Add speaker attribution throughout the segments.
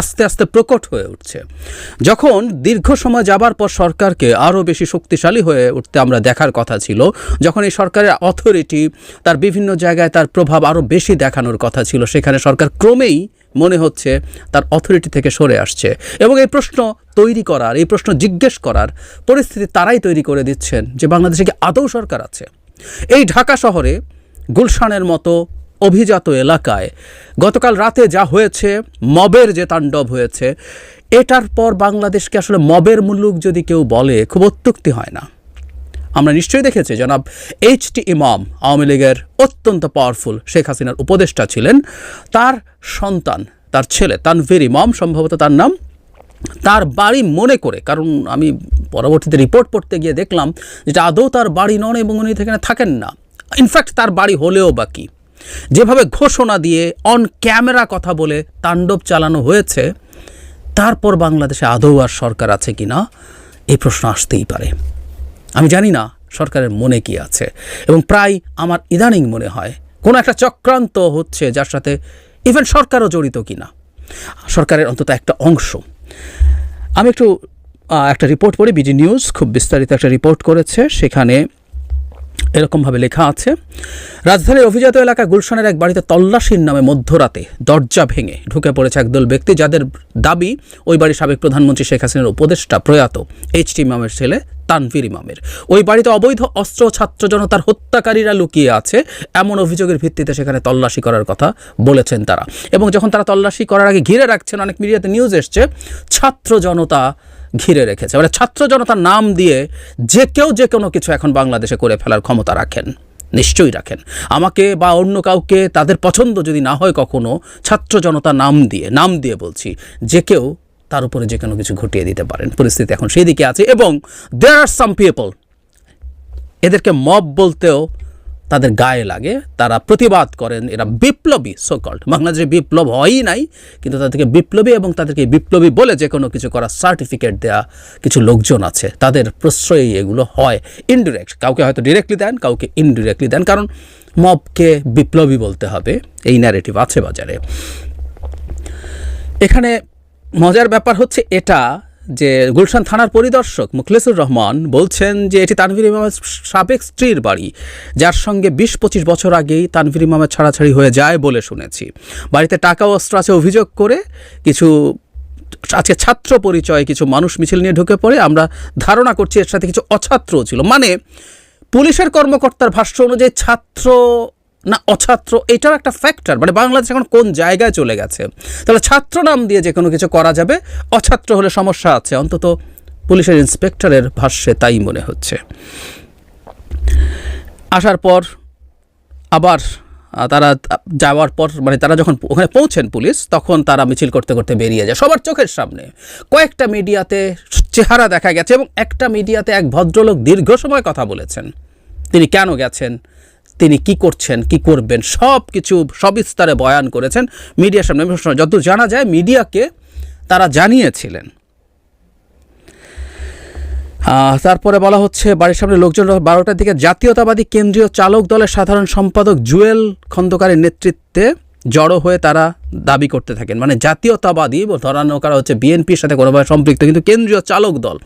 Speaker 1: আস্তে আস্তে প্রকট হয়ে উঠছে। যখন দীর্ঘ সময় যাবার পর সরকারকে আরও বেশি শক্তিশালী হয়ে উঠতে আমরা দেখার কথা ছিল, যখন এই সরকারের অথরিটি তার বিভিন্ন জায়গায় তার প্রভাব আরও বেশি দেখানোর কথা ছিল, সেখানে সরকার ক্রমেই মনে হচ্ছে তার অথরিটি থেকে সরে আসছে। এবং এই প্রশ্ন তৈরি করার, এই প্রশ্ন জিজ্ঞেস করার পরিস্থিতি তারাই তৈরি করে দিচ্ছেন যে বাংলাদেশে কি আদৌ সরকার আছে। এই ঢাকা শহরে গুলশানের মতো অভিজাত এলাকায়। গতকাল রাতে যা হয়েছে, মবের যে তাণ্ডব হয়েছে, এটার পর বাংলাদেশকে আসলে মবের মুলুক যদি কেউ বলে, খুব অত্যুক্তি হয় না। আমরা নিশ্চয়ই দেখেছি, জনাব এইচ টি ইমাম, আওয়ামী লীগের অত্যন্ত পাওয়ারফুল শেখ হাসিনার উপদেষ্টা ছিলেন। তার সন্তান, তার ছেলে, তানভীর ইমাম, সম্ভবত তার নাম, তার বাড়ি মনে করে, কারণ আমি পরবর্তীতে রিপোর্ট পড়তে গিয়ে দেখলাম যেটা আদৌ তার বাড়ি নন এবং উনি সেখানে থাকেন না। ইনফ্যাক্ট তার বাড়ি হলেও বাকি যেভাবে ঘোষণা দিয়ে অন ক্যামেরা কথা বলে তাণ্ডব চালানো হয়েছে, তারপর বাংলাদেশে আদৌ আর সরকার আছে কি না এই প্রশ্ন আসতেই পারে। আমি জানি না সরকারের মনে কি আছে, এবং প্রায় আমার ইদানিং মনে হয় কোনো একটা চক্রান্ত হচ্ছে যার সাথে ইভেন সরকারও জড়িত কি না সরকারের অন্তত একটা অংশ। আমি একটু একটা রিপোর্ট পড়ি বিডি নিউজ খুব বিস্তারিত একটা রিপোর্ট করেছে, সেখানে এরকমভাবে লেখা আছে, রাজধানীর অভিজাত এলাকা গুলশানের এক বাড়িতে তল্লাশির নামে মধ্যরাতে দরজা ভেঙে ঢুকে পড়েছে একদল ব্যক্তি যাদের দাবি, ওই বাড়ির সাবেক প্রধানমন্ত্রী শেখ হাসিনার উপদেষ্টা প্রয়াত এইচ টি ইমামের ছেলে তানভীর ইমামের। ওই বাড়িতে অবৈধ অস্ত্র ছাত্র জনতার হত্যাকারীরা লুকিয়ে আছে, এমন অভিযোগের ভিত্তিতে সেখানে তল্লাশি করার কথা বলেছেন তারা। এবং যখন তারা তল্লাশি করার আগে ঘিরে রাখছেন, অনেক মিডিয়াতে নিউজ এসছে, ছাত্র জনতা ঘিরে রেখেছে। মানে ছাত্র জনতার নাম দিয়ে যে কেউ যে কোনো কিছু এখন বাংলাদেশে করে ফেলার ক্ষমতা রাখেন, নিশ্চয়ই রাখেন। আমাকে বা অন্য কাউকে তাদের পছন্দ যদি না হয় কখনো, ছাত্র জনতা নাম দিয়ে নাম দিয়ে বলছি, যে কেউ তার উপরে যে কোনো কিছু ঘটিয়ে দিতে পারেন। পরিস্থিতি এখন সেই দিকে আছে এবং দেয়ার আর সাম পিপল এদেরকে মব বলতেও তাদের গায়ে লাগে, তারা প্রতিবাদ করেন, এরা বিপ্লবী সোকল্ড বাংলাদেশে বিপ্লব হয়ই নাই, কিন্তু তাদেরকে বিপ্লবী এবং তাদেরকে বিপ্লবী বলে যে কোনো কিছু করার সার্টিফিকেট দেয়া কিছু লোকজন আছে, তাদের প্রশ্রয়ই এগুলো হয়। ইনডিরেক্ট কাউকে হয়তো ডিরেক্টলি দেন, কাউকে ইনডিরেক্টলি দেন, কারণ মবকে বিপ্লবী বলতে হবে, এই ন্যারেটিভ আছে বাজারে। এখানে মজার ব্যাপার হচ্ছে এটা যে গুলশান থানার পরিদর্শক মুখলেসুর রহমান বলছেন যে এটি তানভীর ইমামের সাবেক স্ত্রীর বাড়ি, যার সঙ্গে বিশ পঁচিশ বছর আগেই তানভীর ইমামের ছাড়াছাড়ি হয়ে যায় বলে শুনেছি। বাড়িতে টাকা, অস্ত্র আছে অভিযোগ করে কিছু আজকে ছাত্র পরিচয়ে কিছু মানুষ মিছিল নিয়ে ঢুকে পড়ে। আমরা ধারণা করছি এর সাথে কিছু অছাত্রও ছিল। মানে পুলিশের কর্মকর্তার ভাষ্য অনুযায়ী ছাত্র না, অছাত্র, এটাও একটা ফ্যাক্টর মানে বাংলাদেশ এখন কোন জায়গায় চলে গেছে? তাহলে ছাত্র নাম দিয়ে যে কোনো কিছু করা যাবে, অছাত্র হলে সমস্যা আছে। অন্তত পুলিশের ইন্সপেক্টরের ভাষ্যে তাই মনে হচ্ছে। আসার পর, আবার তারা যাওয়ার পর মানে তারা যখন ওখানে পৌঁছেন পুলিশ, তখন তারা মিছিল করতে করতে বেরিয়ে যায় সবার চোখের সামনে। কয়েকটা মিডিয়াতে চেহারা দেখা গেছে এবং একটা মিডিয়াতে এক ভদ্রলোক দীর্ঘ সময় কথা বলেছেন। তিনি কেন গেছেন? তিনি কি করছেন, কি করবেন সব কিছু সবিস্তারে বয়ান করেছেন মিডিয়ার সামনে। যত জানা যায় মিডিয়াকে তারা জানিয়েছিলেন। তারপরে বলা হচ্ছে বাড়ির সামনে লোকজন বারোটার দিকে জাতীয়তাবাদী কেন্দ্রীয় চালক দলের সাধারণ সম্পাদক জুয়েল খন্দকারের নেতৃত্বে জড়ো হয়ে তারা দাবি করতে থাকেন। মানে জাতীয়তাবাদী ধরানো করা হচ্ছে বিএনপির সাথে কোনোভাবে সম্পৃক্ত, কিন্তু কেন্দ্রীয় চালক দল।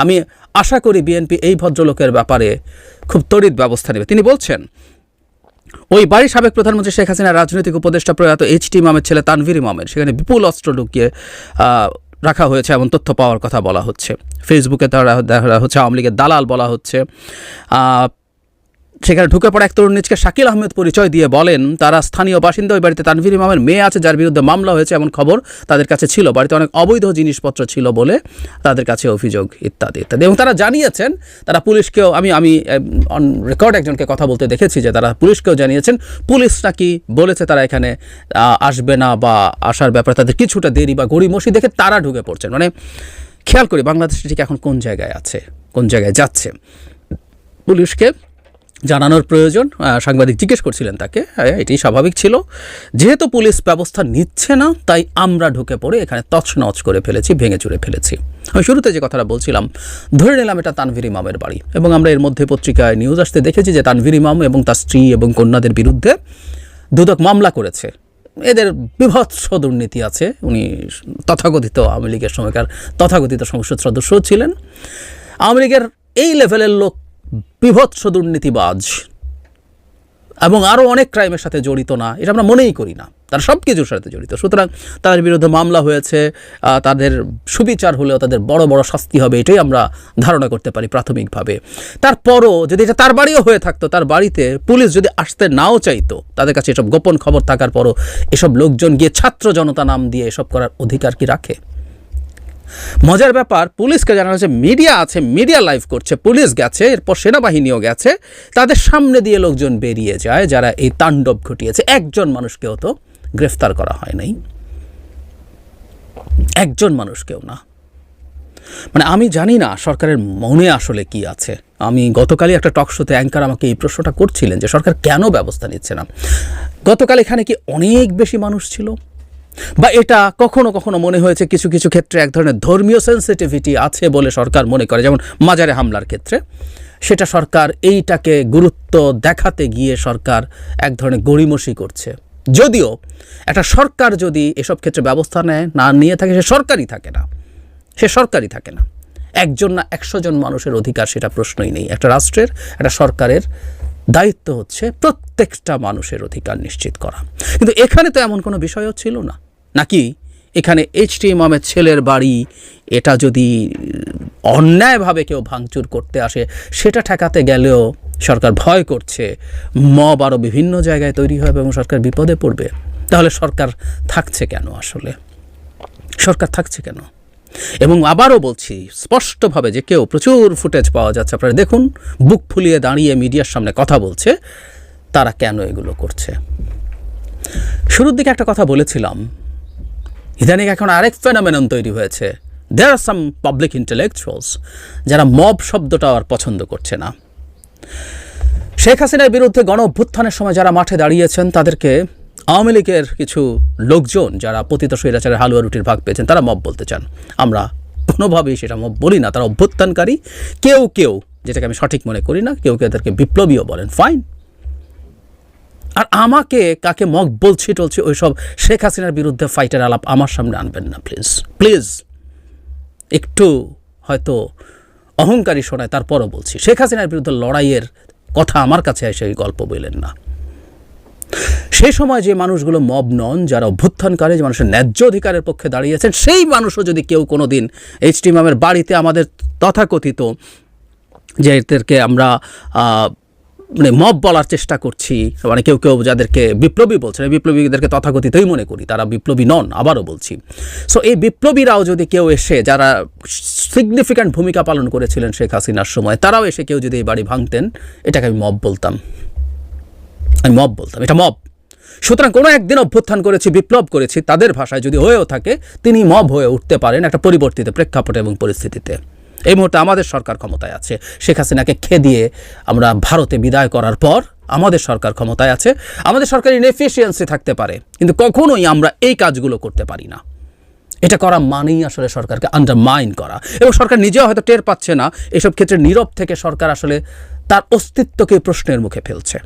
Speaker 1: আমি আশা করি বিএনপি এই ভদ্রলোকের ব্যাপারে খুব তড়িৎ ব্যবস্থা নেবে। তিনি বলছেন ওই বাড়ির সাবেক প্রধানমন্ত্রী শেখ হাসিনার রাজনৈতিক উপদেষ্টা প্রয়াত এইচ টি ইমামের ছেলে তানভীর ইমামের। সেখানে বিপুল অস্ত্র ঢুকিয়ে রাখা হয়েছে এমন তথ্য পাওয়ার কথা বলা হচ্ছে। ফেসবুকে তারা দেখা হচ্ছে আওয়ামী লীগের দালাল বলা হচ্ছে। সেখানে ঢুকে পড়া এক তরুণ নিজকে শাকিল আহমেদ পরিচয় দিয়ে বলেন, তারা স্থানীয় বাসিন্দা ওই বাড়িতে তানভীর ইমামের মেয়ে আছে, যার বিরুদ্ধে মামলা হয়েছে এমন খবর তাদের কাছে ছিল। বাড়িতে অনেক অবৈধ জিনিসপত্র ছিল বলে তাদের কাছে অভিযোগ ইত্যাদি ইত্যাদি। এবং তারা জানিয়েছেন, তারা পুলিশকেও, আমি আমি অন রেকর্ড একজনকে কথা বলতে দেখেছি যে তারা পুলিশকেও জানিয়েছেন, পুলিশ নাকি বলেছে তারা এখানে আসবে না বা আসার ব্যাপারে তাদের কিছুটা দেরি বা গড়িমসি দেখে তারা ঢুকে পড়ছেন। মানে খেয়াল করি বাংলাদেশ ঠিক এখন কোন জায়গায় আছে, কোন জায়গায় যাচ্ছে। পুলিশকে জানানোর প্রয়োজন সাংবাদিক জিজ্ঞেস করছিলেন তাকে এটি স্বাভাবিক ছিল। যেহেতু পুলিশ ব্যবস্থা নিচ্ছে না, তাই আমরা ঢুকে পড়ে এখানে তছনছ করে ফেলেছি, ভেঙে চুরে ফেলেছি। আমি শুরুতে যে কথাটা বলছিলাম, ধরে নিলাম এটা তানভীর ইমামের বাড়ি এবং আমরা এর মধ্যে পত্রিকায় নিউজ আসতে দেখেছি যে তানভীর ইমাম এবং তার স্ত্রী এবং কন্যাদের বিরুদ্ধে দুদক মামলা করেছে। এদের বিভৎস দুর্নীতি আছে। উনি তথাকথিত আওয়ামী লীগের সময়কার তথাকথিত সংসদ সদস্য ছিলেন। আওয়ামী লীগের এই লেভেলের লোক বিভৎস দুর্নীতিবাজ এবং আরও অনেক ক্রাইমের সাথে জড়িত না, এটা আমরা মনেই করি না। তারা সব কিছুর সাথে জড়িত। সুতরাং তাদের বিরুদ্ধে মামলা হয়েছে তাদের সুবিচার হলেও তাদের বড় বড় শাস্তি হবে, এটাই আমরা ধারণা করতে পারি প্রাথমিকভাবে। তারপরও যদি এটা তার বাড়িও হয়ে থাকতো, তার বাড়িতে পুলিশ যদি আসতে নাও চাইতো, তাদের কাছে এসব গোপন খবর থাকার পরও এসব লোকজন গিয়ে ছাত্র জনতা নাম দিয়ে এসব করার অধিকার কি রাখে? মজার ব্যাপার, পুলিশকে জানানো হচ্ছে মিডিয়া আছে, মিডিয়া লাইভ করছে, পুলিশ গেছে, এরপর সেনাবাহিনীও গেছে, তাদের সামনে দিয়ে লোকজন বেরিয়ে যায়, যারা এই তাণ্ডব ঘটিয়েছে। একজন মানুষকেও তো গ্রেফতার করা হয় নাই। একজন মানুষকেও না। মানে আমি জানি না সরকারের মনে আসলে কি আছে। আমি গতকালই একটা টক শোতে অ্যাঙ্কার আমাকে এই প্রশ্নটা করছিলেন যে সরকার কেন ব্যবস্থা নিচ্ছে না? গতকাল এখানে কি অনেক বেশি মানুষ ছিল? বা এটা কখনো কখনো মনে হয়েছে কিছু কিছু ক্ষেত্রে এক ধরনের ধর্মীয় সেন্সিটিভিটি আছে বলে সরকার মনে করে, যেমন মাজারে হামলার ক্ষেত্রে। সেটা সরকার এইটাকে গুরুত্ব দেখাতে গিয়ে সরকার এক ধরনের গড়িমসি করছে। যদিও একটা সরকার যদি এসব ক্ষেত্রে ব্যবস্থা নেয়, না নিয়ে থাকে, সে সরকারই থাকে না। সে সরকারই থাকে না। একজন না একশো জন মানুষের অধিকার, সেটা প্রশ্নই নেই। একটা রাষ্ট্রের, একটা সরকারের দায়িত্ব হচ্ছে প্রত্যেকটা মানুষের অধিকার নিশ্চিত করা। কিন্তু এখানে তো এমন কোনো বিষয়ও ছিল না। নাকি এখানে এইচ টি ইমামের ছেলের বাড়ি, এটা যদি অন্যায়ভাবে কেউ ভাঙচুর করতে আসে, সেটা ঠেকাতে গেলেও সরকার ভয় করছে। মব আরও বিভিন্ন জায়গায় তৈরি হবে এবং সরকার বিপদে পড়বে। তাহলে সরকার থাকছে কেন আসলে? সরকার থাকছে কেন? এবং আবারও বলছি, স্পষ্টভাবে যে কেউ প্রচুর ফুটেজ পাওয়া যাচ্ছে, আপনারা দেখুন, বুক ফুলিয়ে দাঁড়িয়ে মিডিয়ার সামনে কথা বলছে, তারা কেন এগুলো করছে? শুরুর দিকে একটা কথা বলেছিলাম, ইদানিং এখন আরেক ফেনামেনন তৈরি হয়েছে there are some public intellectuals যারা মব শব্দটা আর পছন্দ করছে না। শেখ হাসিনার বিরুদ্ধে গণ অভ্যুত্থানের সময় যারা মাঠে দাঁড়িয়েছেন, তাদেরকে আওয়ামী লীগের কিছু লোকজন যারা পতিত স্বৈরাচারের হালুয়া রুটির ভাগ পেয়েছেন, তারা মব বলতে চান। আমরা কোনোভাবেই সেটা মব বলি না, তারা অভ্যুত্থানকারী। কেউ কেউ, যেটাকে আমি সঠিক মনে করি না, কেউ কেউ তাদেরকে বিপ্লবীও বলেন, ফাইন। আর আমাকে কাকে মগ বলছি টলছি, ওইসব শেখ হাসিনার বিরুদ্ধে ফাইটের আলাপ আমার সামনে আনবেন না, প্লিজ। প্লিজ। একটু হয়তো অহংকারী শোনায়, তারপরও বলছি। শেখ হাসিনার বিরুদ্ধে লড়াইয়ের কথা আমার কাছে এসে গল্প বললেন না। সেই সময় যে মানুষগুলো মব নন, যারা অভ্যুত্থানকারী, যে মানুষের ন্যায্য অধিকারের পক্ষে দাঁড়িয়েছেন, সেই মানুষও যদি কেউ কোনো দিন এইচ টি মামের বাড়িতে আমাদের তথাকথিত যে এদেরকে আমরা মানে মব বলার চেষ্টা করছি মানে কেউ কেউ যাদেরকে বিপ্লবী বলছেন, এই বিপ্লবীদেরকে তথাকথিতই মনে করি, তারা বিপ্লবী নন, আবারও বলছি। সো এই বিপ্লবীরাও যদি কেউ এসে, যারা সিগনিফিক্যান্ট ভূমিকা পালন করেছিলেন শেখ হাসিনার সময়, তারাও এসে কেউ যদি এই বাড়ি ভাঙতেন, এটাকে আমি মব বলতাম। আমি মব বলতাম, এটা মব। সুতরাং কোনো একদিন অভ্যুত্থান করেছি, বিপ্লব করেছি, তাদের ভাষায় যদি হয়েও থাকে, তিনি মব হয়ে উঠতে পারেন একটা পরিবর্তিত প্রেক্ষাপটে এবং পরিস্থিতিতে। এই মুহূর্তে আমাদের সরকার ক্ষমতায় আছে। শেখ হাসিনাকে খেদিয়ে আমরা ভারতে বিদায় করার পর আমাদের সরকার ক্ষমতায় আছে। আমাদের সরকারি ইনএফিসিয়েন্সি থাকতে পারে, কিন্তু কখনোই আমরা এই কাজগুলো করতে পারি না। এটা করা মানেই আসলে সরকারকে আন্ডারমাইন করা। এবং সরকার নিজেও হয়তো টের পাচ্ছে না, এসব ক্ষেত্রে নীরব থেকে সরকার আসলে তার অস্তিত্বকে প্রশ্নের মুখে ফেলছে।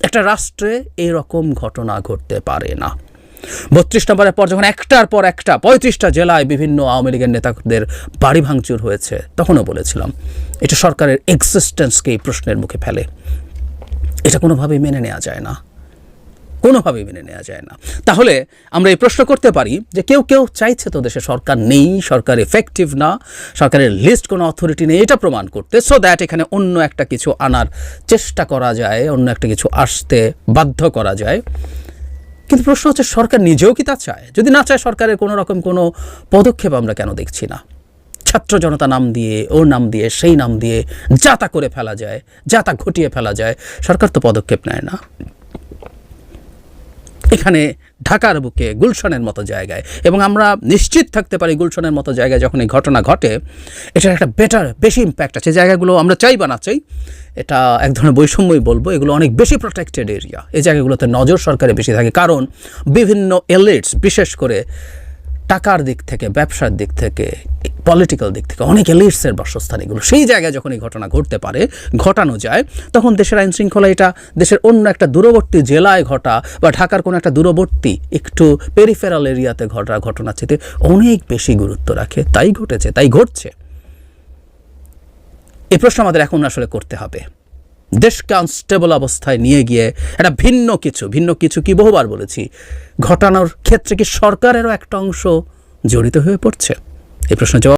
Speaker 1: একটা রাষ্ট্রে এরকম ঘটনা ঘটতে পারে না। বত্রিশ নম্বরের পর যখন একটার পর একটা পঁয়ত্রিশটা জেলায় বিভিন্ন আওয়ামী লীগের নেতাদের বাড়ি ভাঙচুর হয়েছে, তখনও বলেছিলাম, এটা সরকারের এক্সিস্টেন্সকেই প্রশ্নের মুখে ফেলে। এটা কোনোভাবেই মেনে নেওয়া যায় না। কোনোভাবেই মেনে নেওয়া যায় না। তাহলে আমরা এই প্রশ্ন করতে পারি যে কেউ কেউ চাইছে তো দেশে সরকার নেই, সরকার এফেক্টিভ না, সরকারের লিস্ট কোনো অথরিটি নেই, এটা প্রমাণ করতে সো দ্যাট এখানে অন্য একটা কিছু আনার চেষ্টা করা যায়, অন্য একটা কিছু আসতে বাধ্য করা যায়। কিন্তু প্রশ্ন হচ্ছে, সরকার নিজেও কি তা চায়? যদি না চায়, সরকারের কোনো রকম কোনো পদক্ষেপ আমরা কেন দেখছি না? ছাত্র জনতা নাম দিয়ে, ওর নাম দিয়ে, সেই নাম দিয়ে যা তা করে ফেলা যায়, যা তা ঘটিয়ে ফেলা যায়, সরকার তো পদক্ষেপ নেয় না। এখানে ঢাকার বুকে গুলশনের মতো জায়গায়। এবং আমরা নিশ্চিত থাকতে পারি গুলশনের মতো জায়গায় যখন এই ঘটনা ঘটে, এটার একটা বেটার বেশি ইম্প্যাক্ট আছে। জায়গাগুলো আমরা চাই বা না চাই। এটা এক ধরনের বৈষম্যই বলব। এগুলো অনেক বেশি প্রোটেক্টেড এরিয়া এই জায়গাগুলোতে নজর সরকারে বেশি থাকে। কারণ বিভিন্ন এলিটস বিশেষ করে টাকার দিক থেকে, ব্যবসার দিক থেকে পলিটিক্যাল দিক থেকে। অনেক এলিটসের বাসস্থান এগুলো। সেই জায়গায় যখন এই ঘটনা ঘটতে পারে, ঘটানো যায়, তখন দেশের আইন শৃঙ্খলা এটা, দেশের অন্য একটা দূরবর্তী জেলায় ঘটা বা ঢাকার কোনো একটা দূরবর্তী, একটু পেরিফেরাল এরিয়াতে ঘটা ঘটনা চেয়ে অনেক বেশি গুরুত্ব রাখে। তাই ঘটেছে, তাই ঘটছে। এই প্রশ্ন আমাদের এখন আসলে করতে হবে। দেশকে আনস্টেবল অবস্থায় নিয়ে গিয়ে একটা ভিন্ন কিছু ভিন্ন কিছু কি বহুবার বলেছি, ঘটানোর ক্ষেত্রে কি সরকারেরও একটা অংশ জড়িত হয়ে পড়ছে? এই প্রশ্ন জবাব